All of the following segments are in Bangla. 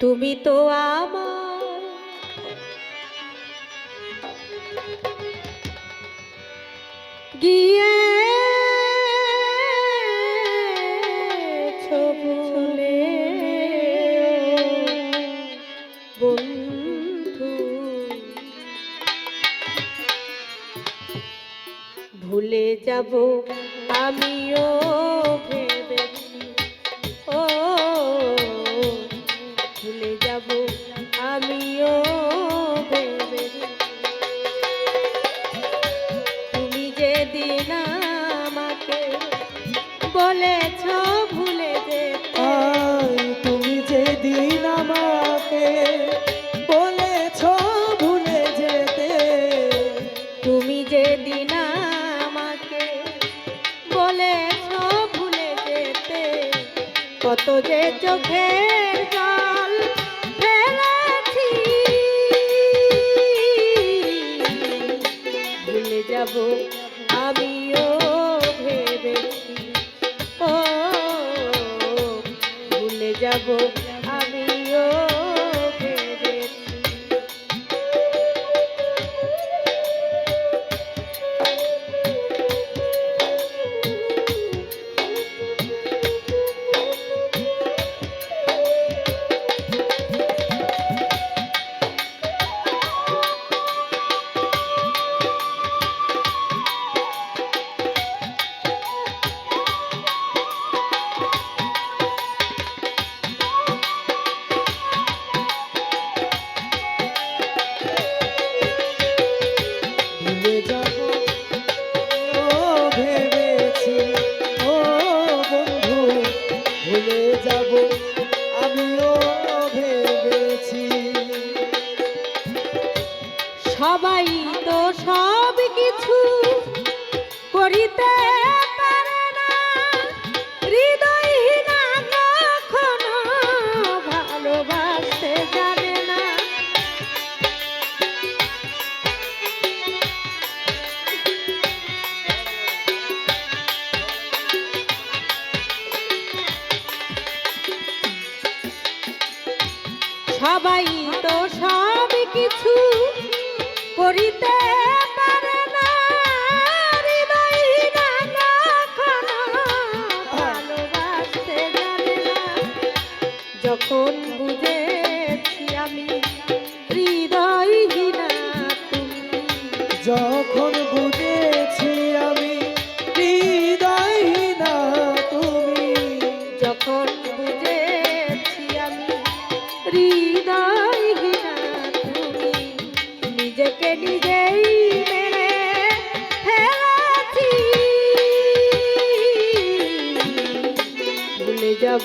তুমি তো আমার। গিয়ে ভুলে যাব আমিও Boo. যাব। তে যাব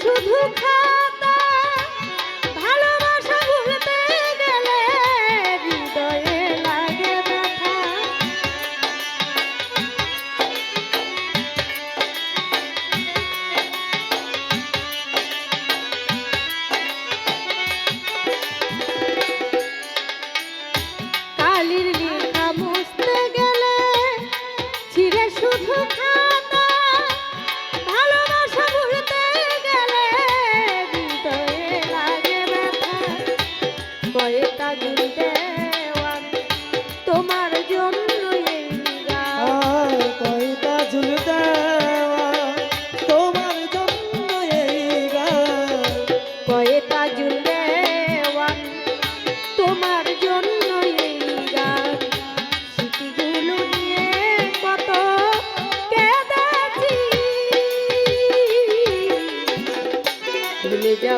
শুধু খা।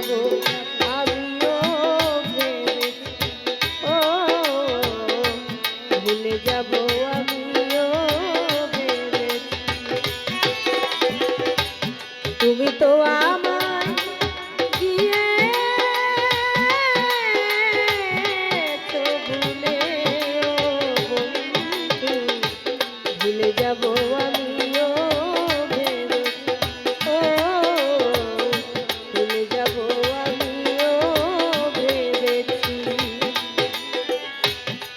যাব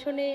আসলে